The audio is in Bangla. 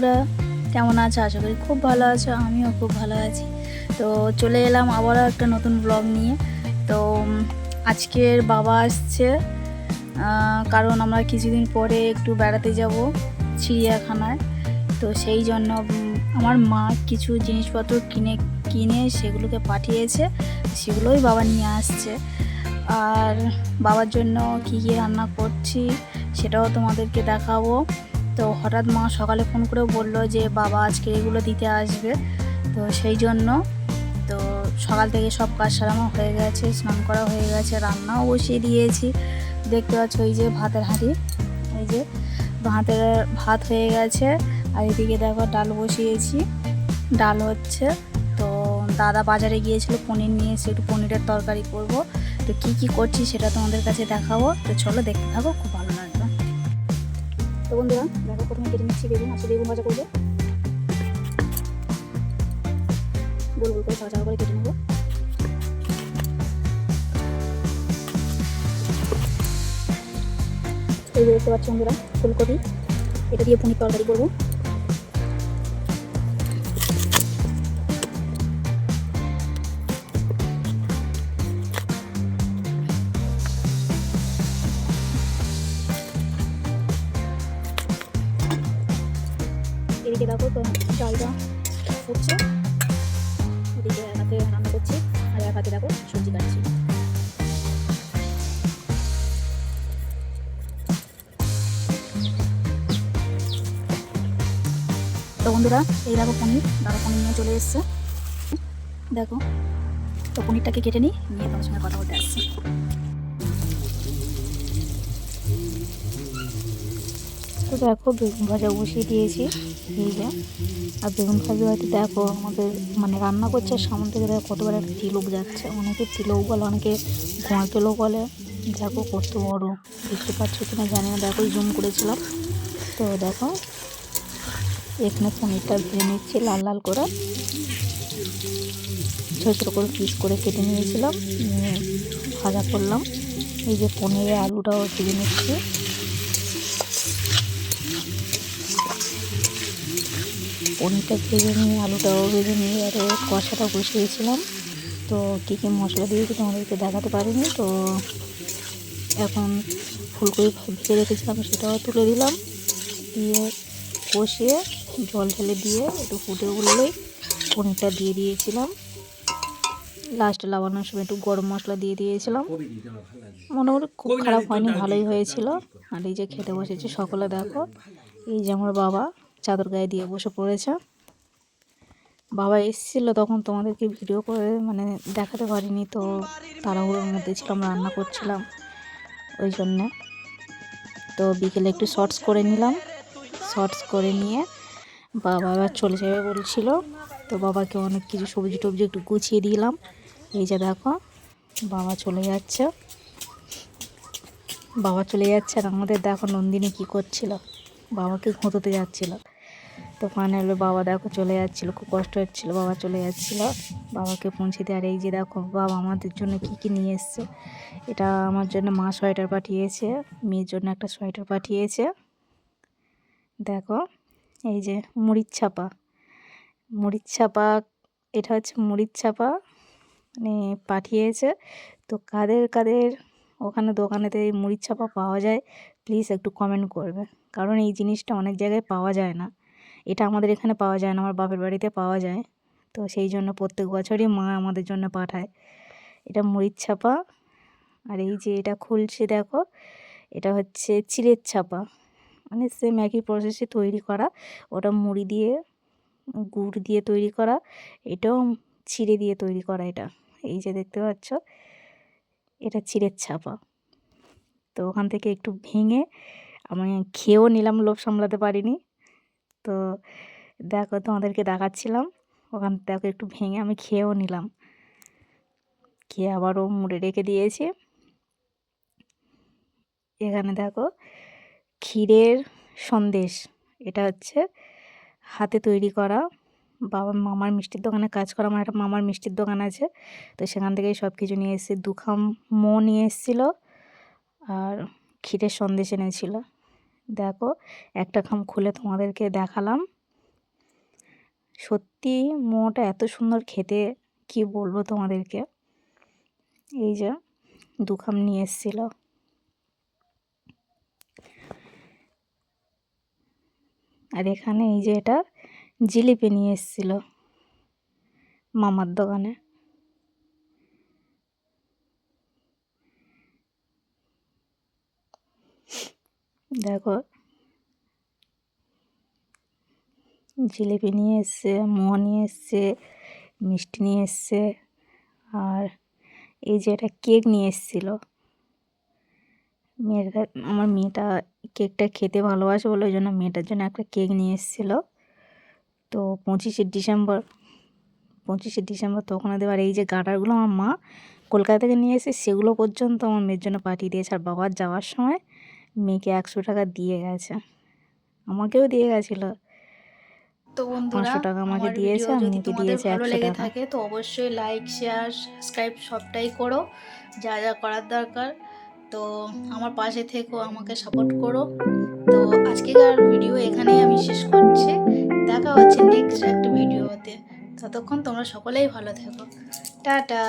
বন্ধুরা, কেমন আছো? আশা করি খুব ভালো আছো, আমিও খুব ভালো আছি। তো চলে এলাম আবারও একটা নতুন ব্লগ নিয়ে। তো আজকের বাবা আসছে কারণ আমরা কিছুদিন পরে একটু বেড়াতে যাব চিড়িয়াখানায়। তো সেই জন্য আমার মা কিছু জিনিসপত্র কিনে কিনে সেগুলোকে পাঠিয়েছে, সেগুলোই বাবা নিয়ে আসছে। আর বাবার জন্য কী কী রান্না করছি, সেটাও তোমাদেরকে দেখাবো। তো হঠাৎ মা সকালে ফোন করে বলল যে, বাবা, আজকে এগুলো দিতে আসবে। তো সেই জন্য তো সকাল থেকে সব কাজ সারানো হয়ে গেছে, স্নান করা হয়ে গেছে, রান্নাও বসিয়ে দিয়েছি। দেখতে পাচ্ছ ওই যে ভাতের হাঁড়ি, এই যে ভাতের ভাত হয়ে গেছে। আর এদিকে দেখো ডাল বসিয়েছি, ডাল হচ্ছে। তো দাদা বাজারে গিয়েছিল পনির নিয়ে এসে একটু পনিরের তরকারি করব। তো কি কি করছি সেটা তোমাদের কাছে দেখাবো। তো চলো দেখতে থাকো, খুব ভালো লাগবে তো বন্ধুরা, দেখো প্রথমে কেটে নিচ্ছি বেগুন আজকে বেগুন ভাজা করব। গোল গোল করে ভাজা করে কেটে নেব। এই দেখতে পাচ্ছি বন্ধুরা, ফুলকপি, এটা দিয়ে পনির তরকারি করব। তো চালটা ফুটছে। এদিকে এক হাতে রান্না করছি, আর এক হাতে দেখো সবজি কাটছি। তো বন্ধুরা, এই দেখো পনির, দাদা পনির নিয়ে চলে এসছে। দেখো, তো পনিরটাকে কেটে নিই, নিয়ে তোমার সঙ্গে কথা বলতে আসছি। তো দেখো, বেগুন ভাজা বসিয়ে দিয়েছি। এই যে, আর বেগুন ভাজা হয়তো দেখো, আমাদের মানে রান্না করছে, আর সামনে থেকে দেখো কতবার একটা তিলক যাচ্ছে। অনেকে তিলক বলে, অনেকে ঘোঁয়া তিলক বলে। দেখো কত বড়, দেখতে পাচ্ছ কিনা জানি না। দেখো জুম করেছিলাম। তো দেখো, এখানে পনিরটা ভেজে নিচ্ছি, লাল লাল করে। ছোটো ছোটো করে পিস করে কেটে নিয়েছিলাম, নিয়ে ভাজা করলাম। এই যে পনিরের আলুটাও ভেজে নিচ্ছি। পনিরটা ভেজে নিয়ে, আলুটাও ভেজে নিয়ে আর কষাটা বসিয়েছিলাম। তো কী কী মশলা দিয়েছি তোমাদেরকে দেখাতে পারিনি, তো এখন ফুলকপি ভেজে রেখেছিলাম, সেটাও তুলে দিলাম। দিয়ে কষিয়ে জল ঢেলে দিয়ে একটু ফুটে উঠলেই পনিরটা দিয়ে দিয়েছিলাম। লাস্টে লাগানোর সময় একটু গরম মশলা দিয়ে দিয়েছিলাম। মোটামুটি খুব খারাপ হয়নি, ভালোই হয়েছিল। আর এই যে খেতে বসেছি, সকলে দেখো, এই যে আমার বাবা চাদর গায়ে দিয়ে বসে পড়েছে। বাবা এসেছিল তখন তোমাদেরকে ভিডিও করে মানে দেখাতে পারিনি তো তাড়াহুড়োর মধ্যে ছিলাম, রান্না করছিলাম ওই জন্যে। তো বিকেলে একটু শর্টস করে নিলাম। শর্টস করে নিয়ে বাবা আবার চলে যাবে বলছিল। তো বাবাকে অনেক কিছু সবজি টবজি একটু গুছিয়ে দিলাম। এই যে দেখো, বাবা চলে যাচ্ছে। বাবা চলে যাচ্ছে আর আমাদের দেখো নন্দিনী কী করছিল। বাবাকে ঘুঁতোতে যাচ্ছিল। তো ফাইনালি বাবা দেখো চলে যাচ্ছিল, খুব কষ্ট হচ্ছিল, বাবা চলে যাচ্ছিল। বাবাকে পৌঁছে দিয়ে আর এই যে দেখো, বাবা আমাদের জন্য কি কি নিয়ে এসছে, এটা আমার জন্য মা সোয়েটার পাঠিয়েছে, মেয়ের জন্য একটা সোয়েটার পাঠিয়েছে। দেখো, এই যে মুড়ির ছাপা মুড়ির ছাপা, এটা হচ্ছে মুড়ির ছাপা মানে পাঠিয়েছে। তো কাদের কাদের ওখানে দোকানেতে এই মুড়ির ছাপা পাওয়া যায় প্লিজ একটু কমেন্ট করবে, কারণ এই জিনিসটা অনেক জায়গায় পাওয়া যায় না। এটা আমাদের এখানে পাওয়া যায় না, আমার বাপের বাড়িতে পাওয়া যায়। তো সেই জন্য প্রত্যেক বছরই মা আমাদের জন্য পাঠায়। এটা মুড়ির ছাপা। আর এই যে এটা খুলছে দেখো, এটা হচ্ছে চিড়ের ছাপা। মানে সেম একই প্রসেসে তৈরি করা। ওটা মুড়ি দিয়ে, গুড় দিয়ে তৈরি করা। এটাও চিড়ে দিয়ে তৈরি করা এটা। এই যে দেখতে পাচ্ছ, এটা চিড়ের ছাপা। তো ওখান থেকে একটু ভেঙে আমি খেয়েও নিলাম, লোভ সামলাতে পারিনি। তো দেখো তোমাদেরকে দেখাচ্ছিলাম। ওখান দেখো একটু ভেঙে আমি খেয়েও নিলাম। খেয়ে আবারও মুড়ে রেখে দিয়েছি। এখানে দেখো ক্ষীরের সন্দেশ। এটা হচ্ছে হাতে তৈরি করা। বাবা মামার মিষ্টির দোকানে কাজ করা আমার একটা মামার মিষ্টির দোকান আছে। তো সেখান থেকেই সব কিছু নিয়ে এসেছি। দুখাম মো নিয়ে এসেছিল আর ক্ষীরের সন্দেশ এনেছিল। দেখো, একটা খাম খুলে তোমাদেরকে দেখালাম। সত্যি মোমোটা এত সুন্দর খেতে, কি বলব তোমাদেরকে? এই যে দুখাম নিয়ে এসেছিল। আর এখানে এই যে এটা জিলিপি নিয়ে এসেছিল মামার দোকানে। দেখো, জিলিপি নিয়ে এসছে মোয়া নিয়ে এসছে, মিষ্টি নিয়ে এসছে, আর এই যে একটা কেক নিয়ে এসেছিল। মেয়েটা, আমার মেয়েটা কেকটা খেতে ভালোবাসে বলে ওই জন্য মেয়েটার জন্য একটা কেক নিয়ে এসেছিল। তো পঁচিশে ডিসেম্বর পঁচিশে ডিসেম্বর তখন দেবার এই যে গাটারগুলো আমার মা কলকাতা থেকে নিয়ে এসে সেগুলো পর্যন্ত আমার মেয়ের জন্য পাঠিয়ে দিয়েছে। আর বাবার যাওয়ার সময় মেয়েকে একশো টাকা দিয়ে গেছে। আমাকেও দিয়ে গেছিল। তো বন্ধুরা টাকা আমাকে দিয়েছে যদি তোমাদের দিয়েছে ভালো লেগে থাকে তো অবশ্যই লাইক শেয়ার সাবস্ক্রাইব সবটাই করো। যা যা করার দরকার। তো আমার পাশে থেকো আমাকে সাপোর্ট করো। তো আজকেকার ভিডিও এখানেই আমি শেষ করছি। দেখা হচ্ছে নেক্সট একটা ভিডিওতে ততক্ষণ তোমরা সকলেই ভালো থেকো। টাটা।